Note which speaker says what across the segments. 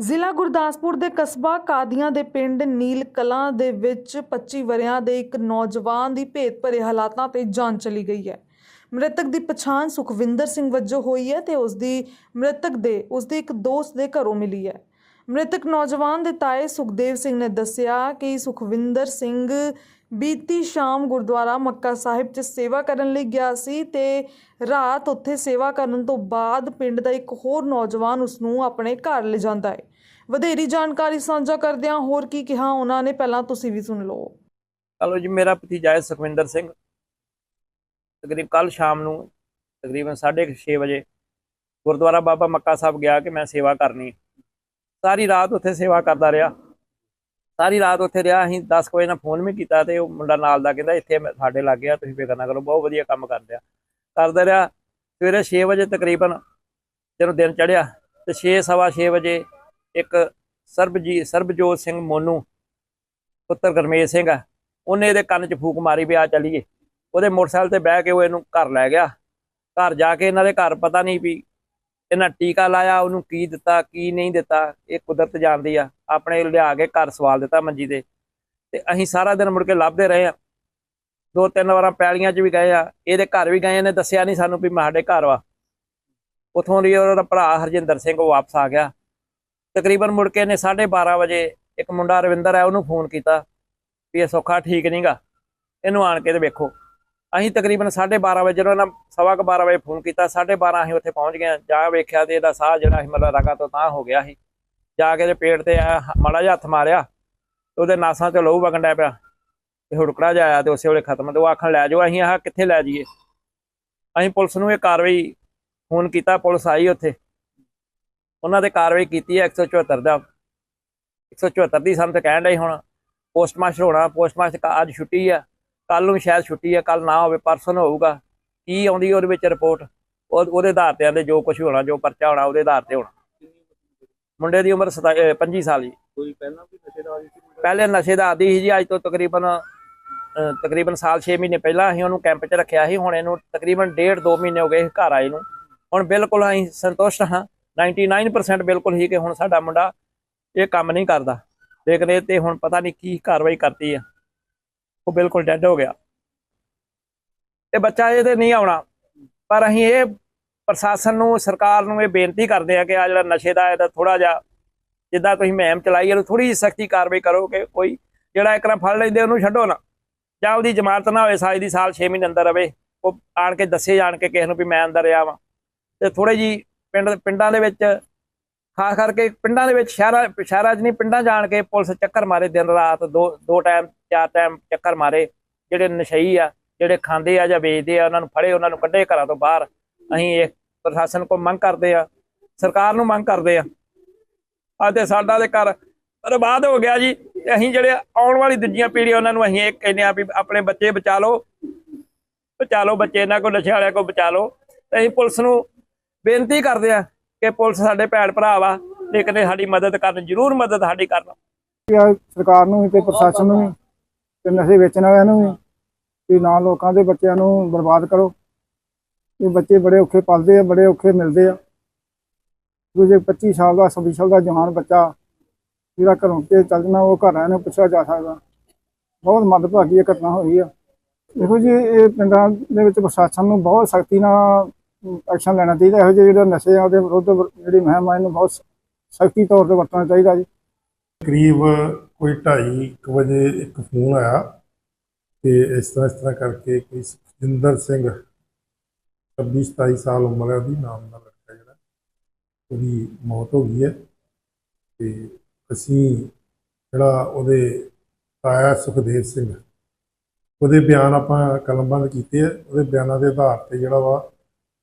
Speaker 1: ਜ਼ਿਲ੍ਹਾ ਗੁਰਦਾਸਪੁਰ ਦੇ ਕਸਬਾ ਕਾਦੀਆਂ ਦੇ ਪਿੰਡ ਨੀਲ ਕਲਾਂ ਦੇ ਵਿੱਚ 25 ਵਰਿਆਂ ਦੇ ਇੱਕ ਨੌਜਵਾਨ ਦੀ ਭੇਤ ਭਰੇ ਹਾਲਾਤਾਂ ਤੇ ਜਾਨ ਚਲੀ ਗਈ ਹੈ। ਮ੍ਰਿਤਕ ਦੀ ਪਛਾਣ ਸੁਖਵਿੰਦਰ ਸਿੰਘ ਵਜੋਂ ਹੋਈ ਹੈ ਤੇ ਉਸ ਦੀ ਮ੍ਰਿਤਕ ਦੇ, ਉਸ ਦੇ ਇੱਕ ਦੋਸਤ ਦੇ ਘਰੋਂ ਮਿਲੀ ਹੈ। ਮ੍ਰਿਤਕ ਨੌਜਵਾਨ ਦੇ ਤਾਏ ਸੁਖਦੇਵ ਸਿੰਘ ਨੇ ਦੱਸਿਆ ਕਿ ਸੁਖਵਿੰਦਰ ਸਿੰਘ ਬੀਤੀ ਸ਼ਾਮ ਗੁਰਦੁਆਰਾ ਮੱਕਾ ਸਾਹਿਬ 'ਚ ਸੇਵਾ ਕਰਨ ਲਈ ਗਿਆ ਸੀ ਤੇ ਰਾਤ ਉੱਥੇ ਸੇਵਾ ਕਰਨ ਤੋਂ ਬਾਅਦ ਪਿੰਡ ਦਾ ਇੱਕ ਹੋਰ ਨੌਜਵਾਨ ਉਸ ਨੂੰ ਆਪਣੇ ਘਰ ਲਿਜਾਂਦਾ ਹੈ। ਵਧੇਰੀ ਜਾਣਕਾਰੀ ਸਾਂਝਾ ਕਰਦਿਆਂ ਹੋਰ ਕੀ ਕਿਹਾ? ਉਹਨਾਂ ਨੇ ਪਹਿਲਾਂ ਤੁਸੀਂ ਵੀ ਸੁਣ ਲਓ।
Speaker 2: ਚਲੋ ਜੀ, ਮੇਰਾ ਭਤੀਜਾ ਹੈ ਸੁਖਵਿੰਦਰ ਸਿੰਘ। ਤਕਰੀਬ ਕੱਲ ਸ਼ਾਮ ਨੂੰ ਤਕਰੀਬਨ 6:30 ਵਜੇ ਗੁਰਦੁਆਰਾ ਬਾਬਾ ਮੱਕਾ ਸਾਹਿਬ ਗਿਆ ਕਿ ਮੈਂ ਸੇਵਾ ਕਰਨੀ ਸਾਰੀ ਰਾਤ ਉੱਥੇ ਸੇਵਾ ਕਰਦਾ ਰਿਹਾ। ਸਾਰੀ ਰਾਤ ਉੱਥੇ ਰਿਹਾ। ਅਸੀਂ 10 ਵਜੇ ਨਾਲ ਫੋਨ ਵੀ ਕੀਤਾ ਤੇ ਉਹ ਮੁੰਡਾ ਨਾਲ ਦਾ ਕਹਿੰਦਾ, ਇੱਥੇ ਮੈਂ- ਸਾਡੇ ਲੱਗ ਗਿਆ ਤੁਸੀਂ ਫਿਕਰ ਨਾ ਕਰੋ, ਬਹੁਤ ਵਧੀਆ ਕੰਮ ਕਰਦੇ ਆ। ਕਰਦਾ ਰਿਹਾ। ਸਵੇਰੇ 6 ਵਜੇ ਤਕਰੀਬਨ ਜਦੋਂ ਦਿਨ ਚੜ੍ਹਿਆ ਤੇ 6 ਸਵਾ 6 ਵਜੇ ਇੱਕ ਸਰਬਜੀ, ਸਰਬਜੋਤ ਸਿੰਘ ਮੋਨੂ, ਪੁੱਤਰ ਗਰਮੇਸ਼ ਸਿੰਘ ਆ। ਉਹਨੇ ਇਹਦੇ ਕੰਨ 'ਚ ਫੂਕ ਮਾਰੀ ਵੀ ਆ ਚਲੀਏ। ਉਹਦੇ ਮੋਟਰਸਾਈਕਲ ਤੇ ਬਹਿ ਕੇ ਉਹ ਇਹਨੂੰ ਘਰ ਲੈ ਗਿਆ। ਘਰ ਜਾ ਕੇ ਇਹਨਾਂ ਦੇ ਘਰ ਪਤਾ ਨਹੀਂ ਵੀ ਇਹਨਾਂ ਟੀਕਾ ਲਾਇਆ, ਉਹਨੂੰ ਕੀ ਦਿੱਤਾ, ਕੀ ਨਹੀਂ ਦਿੱਤਾ, ਇਹ ਕੁਦਰਤ ਜਾਣਦੀ ਆ। ਆਪਣੇ ਲਿਆ ਕੇ ਘਰ ਸਵਾਲ ਦਿੱਤਾ ਮੰਜੀ ਤੇ। ਤੇ ਅਸੀਂ ਸਾਰਾ ਦਿਨ ਮੁੜ ਕੇ ਲੱਭਦੇ ਰਹੇ ਆ। ਦੋ ਤਿੰਨ ਵਾਰਾਂ ਪੈਲੀਆਂ 'ਚ ਵੀ ਗਏ ਆ। ਇਹਦੇ ਘਰ ਵੀ ਗਏ ਇਹਨੇ ਦੱਸਿਆ ਨਹੀਂ ਸਾਨੂੰ ਵੀ ਮੈਂ ਸਾਡੇ ਘਰ ਵਾ। ਉਥੋਂ ਦੀ ਉਹਦਾ ਭਰਾ ਹਰਜਿੰਦਰ ਸਿੰਘ ਉਹ ਵਾਪਸ ਆ ਗਿਆ। ਤਕਰੀਬਨ ਮੁੜ ਕੇ ਇਹਨੇ 12:30 ਵਜੇ ਇੱਕ ਮੁੰਡਾ ਰਵਿੰਦਰ ਹੈ, ਉਹਨੂੰ ਫੋਨ ਕੀਤਾ ਵੀ ਇਹ ਸੌਖਾ ਠੀਕ ਨਹੀਂਗਾ ਇਹਨੂੰ ਆਣ ਕੇ ਤੇ ਵੇਖੋ। ਅਸੀਂ ਤਕਰੀਬਨ 12:30 ਵਜੇ ਜਦੋਂ ਇਹਨਾਂ ਸਵਾ ਕੁ 12 ਵਜੇ ਫੋਨ ਕੀਤਾ 12:30 ਅਸੀਂ ਉੱਥੇ ਪਹੁੰਚ ਗਏ ਜਾ ਵੇਖਿਆ ਤੇ ਇਹਦਾ ਸਾਹ ਜਿਹੜਾ ਸੀ ਮਤਲਬ ਰਗਾ ਤੋਂ ਤਾਂ ਹੋ ਗਿਆ ਸੀ। ਜਾ ਕੇ ਤੇ ਪੇਟ ਤੇ ਐਂ ਮਾੜਾ ਜਿਹਾ ਹੱਥ ਮਾਰਿਆ, ਉਹਦੇ ਨਾਸਾਂ 'ਚੋਂ ਲਹੂ ਵਗਣ ਡਿਆ ਪਿਆ ਤੇ ਹੁੜਕੜਾ ਜਿਹਾ ਆਇਆ ਤੇ ਉਸੇ ਵੇਲੇ ਖਤਮ। ਤੇ ਉਹ ਆਖਣ ਲੈ ਜਾਓ, ਅਸੀਂ ਆਹ ਕਿੱਥੇ ਲੈ ਜਾਈਏ? ਅਸੀਂ ਪੁਲਿਸ ਨੂੰ ਇਹ ਕਾਰਵਾਈ ਫੋਨ ਕੀਤਾ, ਪੁਲਿਸ ਆਈ ਉੱਥੇ। ਉਹਨਾਂ ਤੇ ਕਾਰਵਾਈ ਕੀਤੀ ਹੈ 174 ਦਾ। 174 ਦੀ ਸਾਨੂੰ ਤੇ ਕਹਿਣ ਡਏ ਹੁਣ ਪੋਸਟਮਾਸਟਰ ਹੋਣਾ ਪੋਸਟਮਾਸਟਰ ਅੱਜ ਛੁੱਟੀ ਆ। ਕੱਲ ਨੂੰ ਸ਼ਾਇਦ ਛੁੱਟੀ ਆ ਕੱਲ ਨਾ ਹੋਵੇ ਪਰਸੋਂ ਹੋਊਗਾ। ਕੀ ਆਉਂਦੀ ਉਹਦੇ ਵਿੱਚ ਰਿਪੋਰਟ? ਉਹ ਉਹਦੇ ਆਧਾਰ ਤੇ ਆਂਦੇ ਜੋ ਕੁਝ ਹੋਣਾ ਜੋ ਪਰਚਾ ਹੋਣਾ ਉਹਦੇ ਆਧਾਰ ਤੇ ਹੋਣਾ। ਮੁੰਡੇ ਦੀ ਉਮਰ 25 ਸਾਲ ਜੀ।
Speaker 3: ਕੋਈ ਪਹਿਲਾਂ ਵੀ ਨਸ਼ੇ ਦਾ ਆਦੀ ਸੀ
Speaker 2: ਪਹਿਲੇ ਨਸ਼ੇ ਦਾ ਆਦੀ ਸੀ ਜੀ ਅੱਜ ਤੋਂ ਤਕਰੀਬਨ ਤਕਰੀਬਨ ਸਾਲ 6 ਮਹੀਨੇ ਪਹਿਲਾਂ ਅਸੀਂ ਉਹਨੂੰ ਕੈਂਪ 'ਚ ਰੱਖਿਆ ਸੀ। ਹੁਣ ਇਹਨੂੰ ਤਕਰੀਬਨ ਡੇਢ 2 ਮਹੀਨੇ ਹੋ ਗਏ ਘਰ ਆਏ ਨੂੰ। ਹੁਣ ਬਿਲਕੁਲ ਅਸੀਂ ਸੰਤੁਸ਼ਟ ਹਾਂ। 99% ਬਿਲਕੁਲ ਹੀ ਕਿ ਹੁਣ ਸਾਡਾ ਮੁੰਡਾ ਇਹ ਕੰਮ ਨਹੀਂ ਕਰਦਾ। ਲੇਕਿਨ ਇਹ ਤੇ ਹੁਣ ਪਤਾ ਨਹੀਂ ਕੀ ਕਾਰਵਾਈ ਕਰਤੀ ਆ। ਉਹ ਬਿਲਕੁਲ ਡੈੱਡ ਹੋ ਗਿਆ। ਇਹ ਬੱਚਾ ਇਹਦੇ ਨਹੀਂ ਆਉਣਾ। ਪਰ ਅਸੀਂ ਇਹ ਪ੍ਰਸ਼ਾਸਨ ਨੂੰ, ਸਰਕਾਰ ਨੂੰ ਇਹ ਬੇਨਤੀ ਕਰਦੇ ਆ ਕਿ ਆ ਜਿਹੜਾ ਨਸ਼ੇ ਦਾ ਇਹਦਾ ਥੋੜਾ ਜਿਹਾ ਜਿੱਦਾਂ ਤੁਸੀਂ ਮਹਿਮ ਚਲਾਈ ਇਹਨੂੰ ਥੋੜੀ ਜਿਹੀ ਸਖਤੀ ਕਾਰਵਾਈ ਕਰੋ ਕਿ ਕੋਈ ਜਿਹੜਾ ਇੱਕ ਨਾ ਫੜ ਲੈਂਦੇ ਉਹਨੂੰ ਛੱਡੋ ਨਾ। ਜਾਂ ਉਹਦੀ ਜ਼ਮਾਨਤ ਨਾ ਹੋਵੇ ਸਾਜ ਦੀ ਸਾਲ 6 ਮਹੀਨੇ ਅੰਦਰ ਰਵੇ। ਉਹ ਆਣ ਕੇ ਦੱਸੇ ਜਾਣ ਕੇ ਕਿਸੇ ਨੂੰ ਵੀ ਮੈਂ ਅੰਦਰ ਰਿਹਾ ਵਾਂ। ਤੇ ਥੋੜੇ ਜੀ ਪਿੰਡ ਪਿੰਡਾਂ ਦੇ ਵਿੱਚ, ਖਾਸ ਕਰਕੇ ਪਿੰਡਾਂ ਦੇ ਵਿੱਚ ਸ਼ਹਿਰਾਂ ਸ਼ਹਿਰਾਂ 'ਚ ਨਹੀਂ, ਪਿੰਡਾਂ ਜਾਣ ਕੇ ਪੁਲਿਸ ਚੱਕਰ ਮਾਰੇ ਦਿਨ ਰਾਤ, ਦੋ ਦੋ ਟਾਈਮ ਚਾਰ ਟਾਈਮ ਚੱਕਰ ਮਾਰੇ। ਜਿਹੜੇ ਨਸ਼ਈ ਆ, ਜਿਹੜੇ ਖਾਂਦੇ ਆ ਜਾਂ ਵੇਚਦੇ ਆ, ਉਹਨਾਂ ਨੂੰ ਫੜੇ, ਉਹਨਾਂ ਨੂੰ ਕੱਢੇ ਘਰਾਂ ਤੋਂ ਬਾਹਰ। ਅਸੀਂ ਇਹ ਪ੍ਰਸ਼ਾਸਨ ਕੋਲ ਮੰਗ ਕਰਦੇ ਆ, ਸਰਕਾਰ ਨੂੰ ਮੰਗ ਕਰਦੇ ਆ। ਆ ਤੇ ਸਾਡਾ ਦੇ ਘਰ ਬਰਬਾਦ ਹੋ ਗਿਆ ਜੀ। ਅਸੀਂ ਜਿਹੜੇ ਆਉਣ ਵਾਲੀ ਦੂਜੀਆਂ ਪੀੜ੍ਹੀਆਂ, ਉਹਨਾਂ ਨੂੰ ਅਸੀਂ ਇਹ ਕਹਿੰਦੇ ਆ ਵੀ ਆਪਣੇ ਬੱਚੇ ਬਚਾ ਲਓ। ਬਚਾ ਲਓ ਬੱਚੇ, ਇਹਨਾਂ ਕੋਲ ਨਸ਼ੇ ਵਾਲਿਆਂ ਕੋਲ ਬਚਾ ਲਓ। ਤੇ ਅਸੀਂ ਪੁਲਿਸ ਨੂੰ ਬੇਨਤੀ ਕਰਦੇ ਆ ਕਿ ਪੁਲਿਸ ਸਾਡੇ ਭੈਣ ਭਰਾ ਵਾ ਲੇਕਿਨ ਇਹ ਸਾਡੀ ਮਦਦ ਕਰਨ, ਜ਼ਰੂਰ ਮਦਦ ਸਾਡੀ ਕਰਨ।
Speaker 4: ਸਰਕਾਰ ਨੂੰ ਵੀ ਤੇ ਪ੍ਰਸ਼ਾਸਨ ਨੂੰ ਵੀ, ਤੇ ਨਸ਼ੇ ਵੇਚਣ ਵਾਲਿਆਂ ਨੂੰ ਵੀ ਕਿ ਨਾ ਲੋਕਾਂ ਦੇ ਬੱਚਿਆਂ ਨੂੰ ਬਰਬਾਦ ਕਰੋ। ਇਹ ਬੱਚੇ ਬੜੇ ਔਖੇ ਪਲਦੇ ਆ, ਬੜੇ ਔਖੇ ਮਿਲਦੇ ਆ। ਦੂਜੇ 25 ਸਾਲ ਦਾ 26 ਸਾਲ ਦਾ ਜਵਾਨ ਬੱਚਾ ਜਿਹੜਾ ਘਰੋਂ ਤੇ ਚੱਲ ਜਾਣਾ, ਉਹ ਘਰ ਆਇਆ ਨੂੰ ਪੁੱਛਿਆ ਜਾ ਸਕਦਾ। ਬਹੁਤ ਮੱਦਭਾਗੀ ਇਹ ਘਟਨਾ ਹੋਈ ਆ। ਦੇਖੋ ਜੀ ਇਹ ਪਿੰਡਾਂ ਦੇ ਵਿੱਚ ਪ੍ਰਸ਼ਾਸਨ ਨੂੰ ਬਹੁਤ ਸਖਤੀ ਨਾਲ ਐਕਸ਼ਨ ਲੈਣਾ ਚਾਹੀਦਾ, ਇਹੋ ਜਿਹੇ ਜਿਹੜਾ ਨਸ਼ੇ ਆ, ਉਹਦੇ ਵਿਰੁੱਧ ਜਿਹੜੀ ਮਹਿਮਾ ਇਹਨੂੰ ਬਹੁਤ ਸਖਤੀ ਤੌਰ ਤੇ ਵਰਤਣਾ ਚਾਹੀਦਾ ਜੀ।
Speaker 5: ਕਰੀਬ ਕੋਈ 2:30 ਵਜੇ ਇੱਕ ਫੋਨ ਆਇਆ ਤੇ ਇਸ ਤਰ੍ਹਾਂ ਇਸ ਤਰ੍ਹਾਂ ਕਰਕੇ ਕੋਈ ਸੁਖਜਿੰਦਰ ਸਿੰਘ 26 27 ਸਾਲ ਉਮਰ ਹੈ, ਉਹਦੀ ਨਾਮ ਦਾ ਲੜਕਾ ਜਿਹੜਾ, ਉਹਦੀ ਮੌਤ ਹੋ ਗਈ ਹੈ ਤੇ ਅਸੀਂ ਜਿਹੜਾ ਉਹਦੇ ਤਾਇਆ ਸੁਖਦੇਵ ਸਿੰਘ, ਉਹਦੇ ਬਿਆਨ ਆਪਾਂ ਕਲਮਬੰਦ ਕੀਤੇ ਆ, ਉਹਦੇ ਬਿਆਨਾਂ ਦੇ ਆਧਾਰ ਤੇ ਜਿਹੜਾ ਵਾ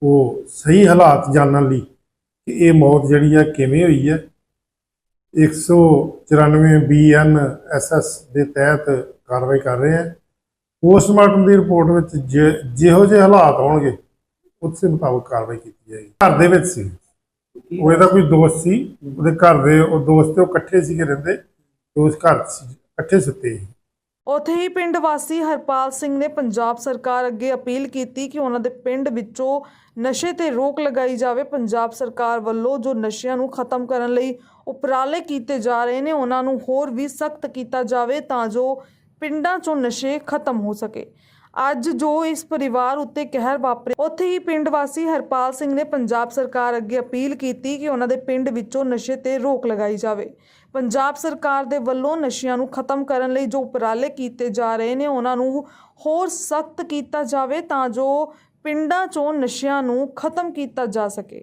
Speaker 5: ਉਹ ਸਹੀ ਹਾਲਾਤ ਜਾਣਨ ਲਈ ਕਿ ਇਹ ਮੌਤ ਜਿਹੜੀ ਆ ਕਿਵੇਂ ਹੋਈ ਹੈ। 194 ਬੀਐਨ ਐਸਐਸ ਦੇ ਤਹਿਤ ਕਾਰਵਾਈ ਕਰ ਰਹੇ ਹਾਂ। ਪੋਸਟਮਾਰਟਮ ਦੀ ਰਿਪੋਰਟ ਵਿੱਚ ਜਿ- ਜਿਹੋ ਜਿਹੇ ਹਾਲਾਤ ਹੋਣਗੇ ਉਸੇ ਮੁਤਾਬਕ ਕਾਰਵਾਈ ਕੀਤੀ ਜਾਏਗੀ। ਘਰ ਦੇ ਵਿੱਚ ਸੀ। ਉਹ ਇਹਦਾ ਕੋਈ ਦੋਸਤ ਸੀ। ਉਹਦੇ ਘਰ ਦੇ ਉਹ ਦੋਸਤ ਤੇ ਉਹ ਇਕੱਠੇ ਸੀਗੇ ਰਹਿੰਦੇ। ਤੇ ਉਸ ਘਰ ਸੀ, ਇਕੱਠੇ ਸੁੱਤੇ ਸੀ।
Speaker 1: ਉੱਥੇ ਹੀ ਪਿੰਡ ਵਾਸੀ ਹਰਪਾਲ ਸਿੰਘ ਨੇ ਪੰਜਾਬ ਸਰਕਾਰ ਅੱਗੇ ਅਪੀਲ ਕੀਤੀ ਕਿ ਉਹਨਾਂ ਦੇ ਪਿੰਡ ਵਿੱਚੋਂ ਨਸ਼ੇ ਤੇ ਰੋਕ ਲਗਾਈ ਜਾਵੇ। ਪੰਜਾਬ ਸਰਕਾਰ ਵੱਲੋਂ ਜੋ ਨਸ਼ਿਆਂ ਨੂੰ ਖਤਮ ਕਰਨ ਲਈ ਉਪਰਾਲੇ ਕੀਤੇ ਜਾ ਰਹੇ ਨੇ, ਉਹਨਾਂ ਨੂੰ ਹੋਰ ਵੀ ਸਖਤ ਕੀਤਾ ਜਾਵੇ ਤਾਂ ਜੋ ਪਿੰਡਾਂ 'ਚੋਂ ਨਸ਼ੇ ਖਤਮ ਹੋ ਸਕੇ। ਅੱਜ ਜੋ ਇਸ ਪਰਿਵਾਰ ਉੱਤੇ ਕਹਿਰ ਵਾਪਰਿਆ ਉੱਥੇ ਹੀ ਪਿੰਡ ਵਾਸੀ ਹਰਪਾਲ ਸਿੰਘ ਨੇ ਪੰਜਾਬ ਸਰਕਾਰ ਅੱਗੇ ਅਪੀਲ ਕੀਤੀ ਕਿ ਉਹਨਾਂ ਦੇ ਪਿੰਡ ਵਿੱਚੋਂ ਨਸ਼ੇ ਤੇ ਰੋਕ ਲਗਾਈ ਜਾਵੇ। ਪੰਜਾਬ ਸਰਕਾਰ ਦੇ ਵੱਲੋਂ ਨਸ਼ਿਆਂ ਨੂੰ ਖਤਮ ਕਰਨ ਲਈ ਜੋ ਉਪਰਾਲੇ ਕੀਤੇ ਜਾ ਰਹੇ ਨੇ, ਉਹਨਾਂ ਨੂੰ ਹੋਰ ਸਖਤ ਕੀਤਾ ਜਾਵੇ ਤਾਂ ਜੋ ਪਿੰਡਾਂ 'ਚੋਂ ਨਸ਼ਿਆਂ ਨੂੰ ਖਤਮ ਕੀਤਾ ਜਾ ਸਕੇ।